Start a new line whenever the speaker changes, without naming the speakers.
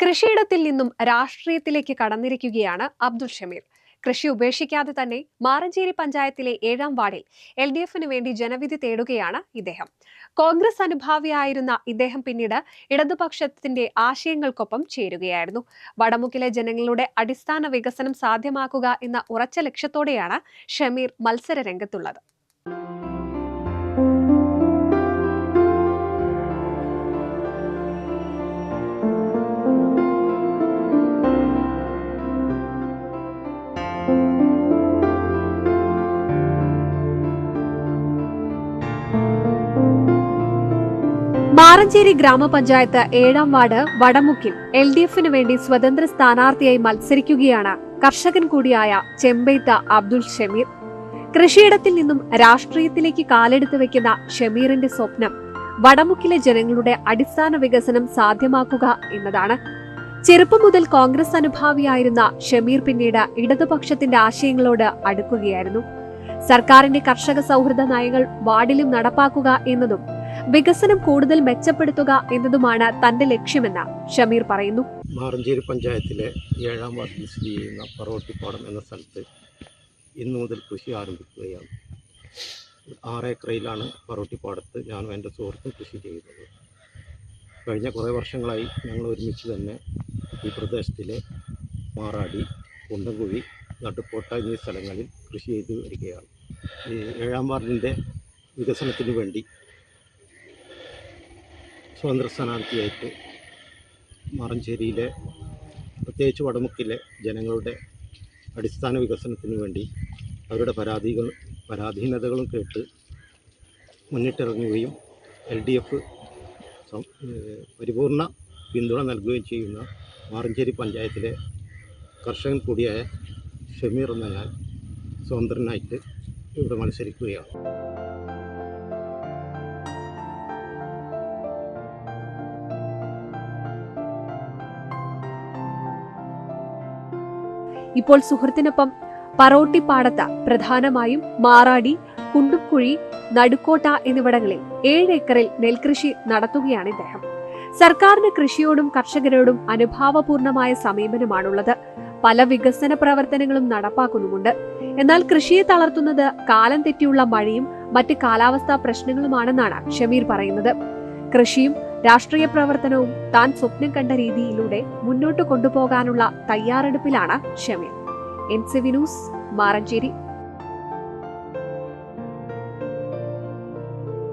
കൃഷിയിടത്തിൽ നിന്നും രാഷ്ട്രീയത്തിലേക്ക് കടന്നിരിക്കുകയാണ് അബ്ദുൾ ഷമീർ. കൃഷി ഉപേക്ഷിക്കാതെ തന്നെ മാറഞ്ചേരി പഞ്ചായത്തിലെ ഏഴാം വാർഡിൽ എൽ ഡി എഫിന് വേണ്ടി ജനവിധി തേടുകയാണ് ഇദ്ദേഹം. കോൺഗ്രസ് അനുഭാവിയായിരുന്ന ഇദ്ദേഹം പിന്നീട് ഇടതുപക്ഷത്തിന്റെ ആശയങ്ങൾക്കൊപ്പം ചേരുകയായിരുന്നു. വടമുക്കിലെ ജനങ്ങളുടെ അടിസ്ഥാന വികസനം സാധ്യമാക്കുക എന്ന ഉറച്ച ലക്ഷ്യത്തോടെയാണ് ഷമീർ മത്സര രംഗത്തുള്ളത്. മാറഞ്ചേരി ഗ്രാമപഞ്ചായത്ത് ഏഴാം വാർഡ് വടമുക്കിൽ എൽ ഡി എഫിന് വേണ്ടി സ്വതന്ത്ര സ്ഥാനാർത്ഥിയായി മത്സരിക്കുകയാണ് കർഷകൻ കൂടിയായ ചെമ്പെയ്ത്ത അബ്ദുൽ ഷമീർ. കൃഷിയിടത്തിൽ നിന്നും രാഷ്ട്രീയത്തിലേക്ക് കാലെടുത്ത് വെക്കുന്ന ഷമീറിന്റെ സ്വപ്നം വടമുക്കിലെ ജനങ്ങളുടെ അടിസ്ഥാന വികസനം സാധ്യമാക്കുക എന്നതാണ്. ചെറുപ്പം മുതൽ കോൺഗ്രസ് അനുഭാവിയായിരുന്ന ഷമീർ പിന്നീട് ഇടതുപക്ഷത്തിന്റെ ആശയങ്ങളോട് അടുക്കുകയായിരുന്നു. സർക്കാരിന്റെ കർഷക സൗഹൃദ നയങ്ങൾ വാർഡിലും നടപ്പാക്കുക എന്നതും വികസനം കൂടുതൽ മെച്ചപ്പെടുത്തുക എന്നതുമാണ് തന്റെ ലക്ഷ്യമെന്ന് ഷമീർ പറയുന്നു.
മാറഞ്ചേരി പഞ്ചായത്തിലെ ഏഴാം വാർഡിൽ സ്ഥിതി ചെയ്യുന്ന പറവട്ടിപ്പാടം എന്ന സ്ഥലത്ത് ഇന്നു മുതൽ കൃഷി ആരംഭിക്കുകയാണ്. ആറ് ഏക്കറയിലാണ് പറവട്ടിപ്പാടത്ത് ഞാനും എന്റെ സുഹൃത്തും കൃഷി ചെയ്യുന്നത്. കഴിഞ്ഞ കുറേ വർഷങ്ങളായി ഞങ്ങൾ ഒരുമിച്ച് തന്നെ ഈ പ്രദേശത്തിലെ മാറാടി കുണ്ടംകുഴി നടുപ്പോട്ട എന്നീ സ്ഥലങ്ങളിൽ കൃഷി ചെയ്തു വരികയാണ്. ഈ ഏഴാം വാർഡിന്റെ വികസനത്തിന് വേണ്ടി സ്വതന്ത്ര സ്ഥാനാർത്ഥിയായിട്ട് മാറഞ്ചേരിയിലെ പ്രത്യേകിച്ച് വടമുക്കിലെ ജനങ്ങളുടെ അടിസ്ഥാന വികസനത്തിന് വേണ്ടി അവരുടെ പരാതികൾ പരാധീനതകളും കേട്ട് മുന്നിട്ടിറങ്ങുകയും എൽ ഡി എഫ് പരിപൂർണ പിന്തുണ നൽകുകയും ചെയ്യുന്ന മാറഞ്ചേരി പഞ്ചായത്തിലെ കർഷകൻ കൂടിയായ ഷമീർ എന്ന ഞാൻ സ്വതന്ത്രനായിട്ട് ഇവിടെ മത്സരിക്കുകയാണ്.
ഇപ്പോൾ സുഹൃത്തിനൊപ്പം പറോട്ടി പാടത്ത പ്രധാനമായും മാറാടി കുണ്ടുംകുഴി നടുക്കോട്ട എന്നിവിടങ്ങളിൽ ഏഴ് ഏക്കറിൽ നെൽകൃഷി നടത്തുകയാണ് ഇദ്ദേഹം. സർക്കാരിന് കൃഷിയോടും കർഷകരോടും അനുഭാവപൂർണമായ സമീപനമാണുള്ളത്. പല വികസന പ്രവർത്തനങ്ങളും നടപ്പാക്കുന്നുമുണ്ട്. എന്നാൽ കൃഷിയെ തളർത്തുന്നത് കാലം തെറ്റിയുള്ള മഴയും മറ്റ് കാലാവസ്ഥാ പ്രശ്നങ്ങളുമാണെന്നാണ് ഷമീർ പറയുന്നത്. കൃഷിയും രാഷ്ട്രീയ പ്രവർത്തനവും താൻ സ്വപ്നം കണ്ട രീതിയിലൂടെ മുന്നോട്ട് കൊണ്ടുപോകാനുള്ള തയ്യാറെടുപ്പിലാണ് Shameer N C news Maranchery.